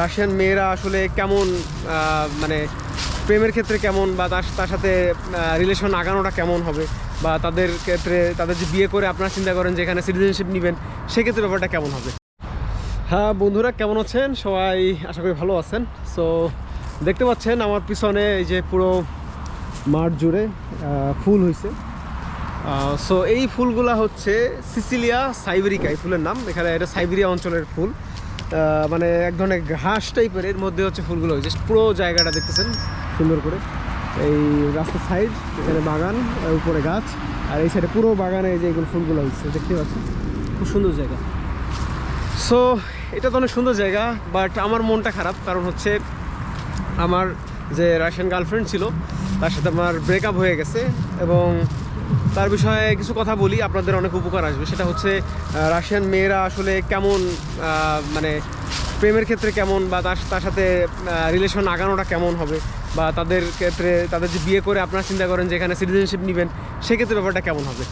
Russian মেয়েরা আসলে কেমন মানে প্রেমের ক্ষেত্রে কেমন বা তার তার সাথে রিলেশন আগানোটা কেমন হবে বা তাদের ক্ষেত্রে তাদের যে বিয়ে করে আপনারা চিন্তা করেন যে এখানে সিটিজেনশিপ নেবেন, সেক্ষেত্রে ব্যাপারটা কেমন হবে? হ্যাঁ বন্ধুরা কেমন আছেন? সবাই আশা করি ভালো আছেন। সো দেখতে পাচ্ছেন আমার পিছনে এই যে পুরো মাঠ জুড়ে ফুল হয়েছে সো এই ফুলগুলা হচ্ছে সিসিলিয়া সাইবেরিকা, এই ফুলের নাম। এখানে এটা সাইবেরিয়া অঞ্চলের ফুল। মানে এক ধরনের ঘাস টাইপের এর মধ্যে হচ্ছে ফুলগুলো। হয়েছে পুরো জায়গাটা দেখতেছেন, সুন্দর করে। এই রাস্তার সাইড এখানে বাগান উপরে গাছ। আর এই সাইডে পুরো বাগানে যে এগুলো ফুলগুলো হচ্ছে, দেখতে পাচ্ছেন? খুব সুন্দর জায়গা। সো এটা তো অনেক সুন্দর জায়গা বাট আমার মনটা খারাপ। কারণ হচ্ছে আমার যে রাশিয়ান গার্লফ্রেন্ড ছিল, তার সাথে আমার ব্রেকআপ হয়ে গেছে এবং তার বিষয়ে কিছু কথা বলি, আপনাদের অনেক উপকার আসবে। সেটা হচ্ছে রাশিয়ান মেয়েরা আসলে কেমন মানে প্রেমের ক্ষেত্রে কেমন বা তার তার সাথে রিলেশন আগানোটা কেমন হবে বা তাদের ক্ষেত্রে তাদের যে বিয়ে করে আপনারা চিন্তা করেন যে এখানে সিটিজেনশিপ নেবেন, সেক্ষেত্রে ব্যাপারটা কেমন হবে?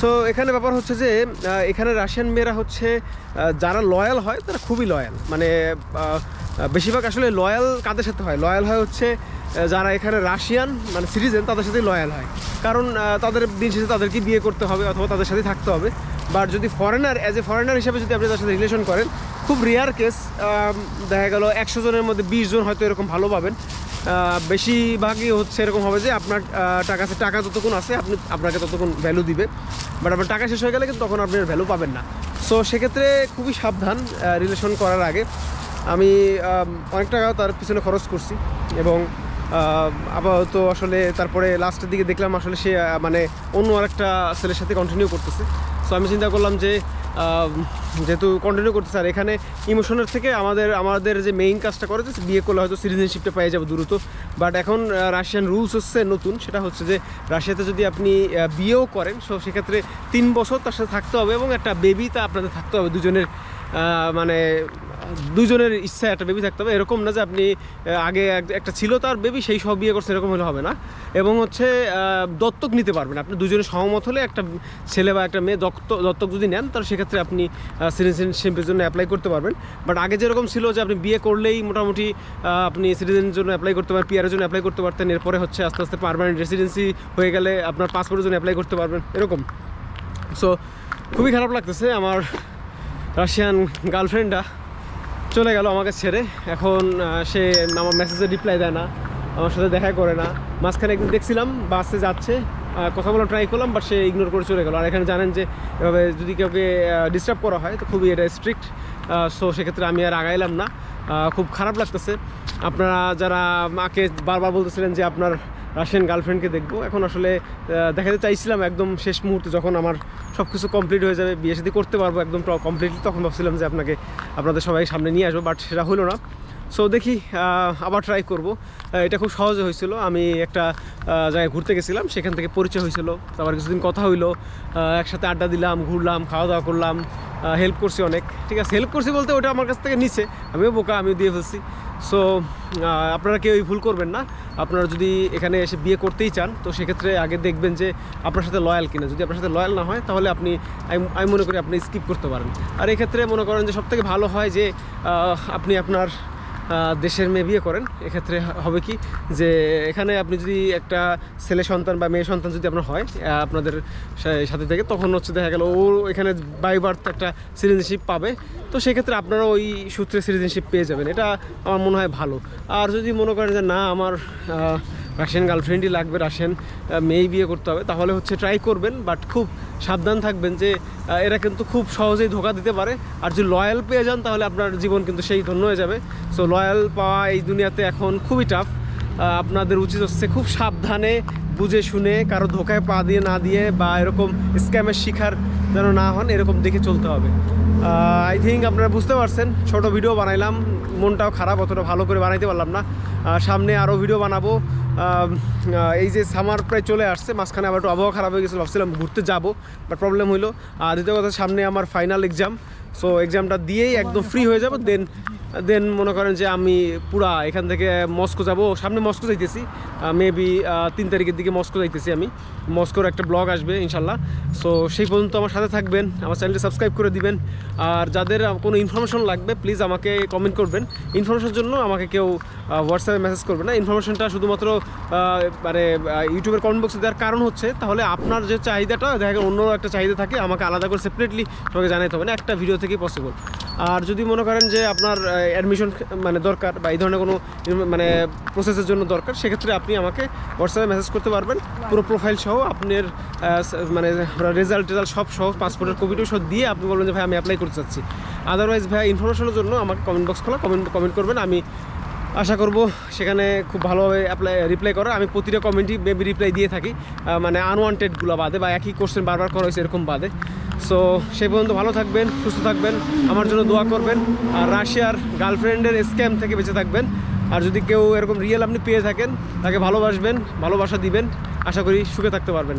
সো এখানে ব্যাপার হচ্ছে যে এখানে রাশিয়ান মেয়েরা হচ্ছে যারা লয়াল হয়, তারা খুবই লয়াল মানে বেশিরভাগ আসলে লয়াল কাদের সাথে হয়? লয়াল হয় হচ্ছে যারা এখানে রাশিয়ান মানে সিটিজেন তাদের সাথেই লয়াল হয়। কারণ তাদের দিন শেষে তাদেরকে বিয়ে করতে হবে অথবা তাদের সাথেই থাকতে হবে। বাট যদি ফরেনার অ্যাজ এ ফরেনার হিসেবে যদি আপনি তার সাথে রিলেশন করেন, খুব রেয়ার কেস দেখা গেল একশো জনের মধ্যে বিশ জন হয়তো এরকম ভালো পাবেন। বেশিরভাগই হচ্ছে এরকম হবে যে আপনার টাকা আছে, টাকা যতক্ষণ আছে, আপনি, আপনাকে ততক্ষণ ভ্যালু দিবে। বাট আপনার টাকা শেষ হয়ে গেলে কিন্তু তখন আপনি ভ্যালু পাবেন না। সো সেক্ষেত্রে খুবই সাবধান রিলেশন করার আগে। আমি অনেক টাকা তার পিছনে খরচ করছি এবং আপাতত আসলে তারপরে লাস্টের দিকে দেখলাম আসলে সে মানে অন্য আরেকটা ছেলের সাথে কন্টিনিউ করতেছে। সো আমি চিন্তা করলাম যে যেহেতু কন্টিনিউ করতে স্যার এখানে ইমোশনের থেকে আমাদের আমাদের যে মেইন কাজটা করে যে বিয়ে করলে হয়তো সিটিজেনশিপটা পেয়ে যাবে দ্রুত। বাট এখন রাশিয়ান রুলস হচ্ছে নতুন, সেটা হচ্ছে যে রাশিয়াতে যদি আপনি বিয়েও করেন সো সেক্ষেত্রে তিন বছর তার সাথে থাকতে হবে এবং একটা বেবি তা আপনাদের থাকতে হবে, দুজনের মানে দুজনের ইচ্ছা একটা বেবি থাকতে হবে। এরকম না যে আপনি আগে এক- একটা ছিল তার বেবি সেই সব বিয়ে করছে এরকম হলে হবে না। এবং হচ্ছে দত্তক নিতে পারবেন। আপনি দুজনে সহমত হলে একটা ছেলে বা একটা মেয়ে দত্তক দত্তক যদি নেন, তাহলে সেক্ষেত্রে আপনি সিটিজেনশিপের জন্য অ্যাপ্লাই করতে পারবেন। বাট আগে যেরকম ছিল যে আপনি বিয়ে করলেই মোটামুটি আপনি সিটিজেনের জন্য অ্যাপ্লাই করতে পারেন পিয়ারের জন্য অ্যাপ্লাই করতে পারতেন। এরপরে হচ্ছে আস্তে আস্তে পারমানেন্ট রেসিডেন্সি হয়ে গেলে আপনার পাসপোর্টের জন্য অ্যাপ্লাই করতে পারবেন। এরকম। সো খুবই খারাপ লাগতেছে আমার রাশিয়ান গার্লফ্রেন্ডটা চলে গেল আমাকে ছেড়ে। এখন সে আমার মেসেজে রিপ্লাই দেয় না, আমার সাথে দেখা করে না। মাঝখানে একদিন দেখছিলাম বাসে যাচ্ছে কথা বলা ট্রাই করলাম বাট সে ইগনোর করে চলে গেল। আর এখানে জানেন যে, এভাবে যদি কাউকে ডিস্টার্ব করা হয়, তো খুবই এটা স্ট্রিক্ট সো সেক্ষেত্রে আমি আর আগাইলাম না। খুব খারাপ লাগতেছে। আপনারা যারা মাকে বারবার বলতেছিলেন যে আপনার রাশিয়ান গার্লফ্রেন্ডকে দেখব। এখন আসলে দেখাতে চাইছিলাম একদম শেষ মুহূর্তে যখন আমার সব কিছু কমপ্লিট হয়ে যাবে, বিয়ে সাথে করতে পারব একদম কমপ্লিটলি তখন ভাবছিলাম যে আপনাকে, আপনাদের সবাই সামনে নিয়ে আসব বাট সেটা হলো না। সো দেখি আবার ট্রাই করব। এটা খুব সহজে হয়েছিল। আমি একটা জায়গায় ঘুরতে গেছিলাম, সেখান থেকে পরিচয় হয়েছিল। তারপর কিছুদিন কথা হইল একসাথে আড্ডা দিলাম, ঘুরলাম খাওয়া দাওয়া করলাম হেল্প করছি অনেক। ঠিক আছে হেল্প করছি বলতে ওটা আমার কাছ থেকে নিছে। আমিও বোকা, আমিও দিয়ে ফেলছি। সো আপনারা কেউ ভুল করবেন না। আপনারা যদি এখানে এসে বিয়ে করতেই চান, তো সেক্ষেত্রে আগে দেখবেন যে আপনার সাথে লয়াল কিনা। যদি আপনার সাথে লয়াল না হয়, তাহলে আপনি, আমি মনে করি আপনি স্কিপ করতে পারেন। আর এক্ষেত্রে মনে করেন যে সবথেকে ভালো হয় যে আপনি আপনার দেশের মেয়ে বিয়ে করেন, এক্ষেত্রে হবে কি যে এখানে আপনি যদি একটা ছেলে সন্তান বা মেয়ে সন্তান যদি আপনার হয় আপনাদের সাথে থেকে, তখন হচ্ছে দেখা গেল ও এখানে বাই বার্থ একটা সিটিজেনশিপ পাবে। তো সেক্ষেত্রে আপনারা ওই সূত্রে সিটিজেনশিপ পেয়ে যাবেন। এটা আমার মনে হয় ভালো। আর যদি মনে করেন যে না, আমার রাশিয়ান গার্লফ্রেন্ডই লাগবে রাশিয়ান মেয়ে বিয়ে করতে হবে। তাহলে হচ্ছে ট্রাই করবেন বাট খুব সাবধান থাকবেন যে এরা কিন্তু খুব সহজেই ধোকা দিতে পারে। আর যদি লয়াল পেয়ে যান, তাহলে আপনার জীবন কিন্তু সেই ধন্য হয়ে যাবে। সো লয়াল পাওয়া এই দুনিয়াতে এখন খুবই টাফ আপনাদের উচিত হচ্ছে খুব সাবধানে বুঝে শুনে, কারও ধোকায় পা দিয়ে না দিয়ে বা এরকম স্ক্যামের শিকার যেন না হন, এরকম দেখে চলতে হবে। আই থিঙ্ক আপনারা বুঝতে পারছেন, ছোট ভিডিও বানাইলাম, মনটাও খারাপ, অতটা ভালো করে বানাইতে পারলাম না। সামনে আরও ভিডিও বানাবো। এই যে সামার প্রায় চলে আসছে, মাঝখানে আবার একটু আবহাওয়া খারাপ হয়ে গেছিল, ভাবছিলাম ঘুরতে যাব বাট প্রবলেম হইল। আর দ্বিতীয় কথা, সামনে আমার ফাইনাল এক্সাম সো এক্সামটা দিয়েই একদম ফ্রি হয়ে যাব দেন দেন মনে করেন যে আমি পুরা এখান থেকে মস্কো যাব। সামনে মস্কো যাইতেছি। মেবি তিন তারিখের দিকে মস্কো যাইতেছি আমি। মস্কোর একটা ব্লগ আসবে, ইনশাল্লাহ। সো সেই পর্যন্ত আমার সাথে থাকবেন, আমার চ্যানেলটি সাবস্ক্রাইব করে দিবেন। আর যাদের কোনো ইনফরমেশন লাগবে প্লিজ আমাকে কমেন্ট করবেন। ইনফরমেশনের জন্য আমাকে কেউ হোয়াটসঅ্যাপে মেসেজ করবে না। ইনফরমেশনটা শুধুমাত্র মানে ইউটিউবের কমেন্ট বক্সে দেওয়ার কারণ হচ্ছে, তাহলে আপনার যে চাহিদাটা, দেখা অন্য একটা চাহিদা থাকে, আমাকে আলাদা করে সেপারেটলি তোমাকে জানাইতে হবে না। একটা ভিডিও থেকেই পসিবল আর যদি মনে করেন যে আপনার অ্যাডমিশন মানে দরকার বা এই ধরনের কোনো মানে প্রসেসের জন্য দরকার, সেক্ষেত্রে আপনি আমাকে হোয়াটসঅ্যাপে মেসেজ করতে পারবেন। পুরো প্রোফাইল সহ আপনার মানে রেজাল্ট টেজাল্ট সব সহ পাসপোর্টের কপিটিও সহ দিয়ে আপনি বলবেন যে, ভাই, আমি অ্যাপ্লাই করতে চাচ্ছি। আদারওয়াইজ ভাই ইনফরমেশনের জন্য আমাকে কমেন্ট বক্স খোলা কমেন্ট কমেন্ট করবেন। আমি আশা করব সেখানে খুব ভালোভাবে অ্যাপ্লাই রিপ্লাই করার। আমি প্রতিটা কমেন্টই বেবি রিপ্লাই দিয়ে থাকি। মানে আনওয়ান্টেডগুলো বাদে বা একই কোশ্চেন বারবার করা হয়েছে, এরকম বাদে। সো সেই পর্যন্ত ভালো থাকবেন, সুস্থ থাকবেন, আমার জন্য দোয়া করবেন, আর রাশিয়ার গার্লফ্রেন্ডের স্ক্যাম থেকে বেঁচে থাকবেন। আর যদি কেউ এরকম রিয়েল আপনি পেয়ে থাকেন, তাকে ভালোবাসবেন, ভালোবাসা দিবেন, আশা করি সুখে থাকতে পারবেন।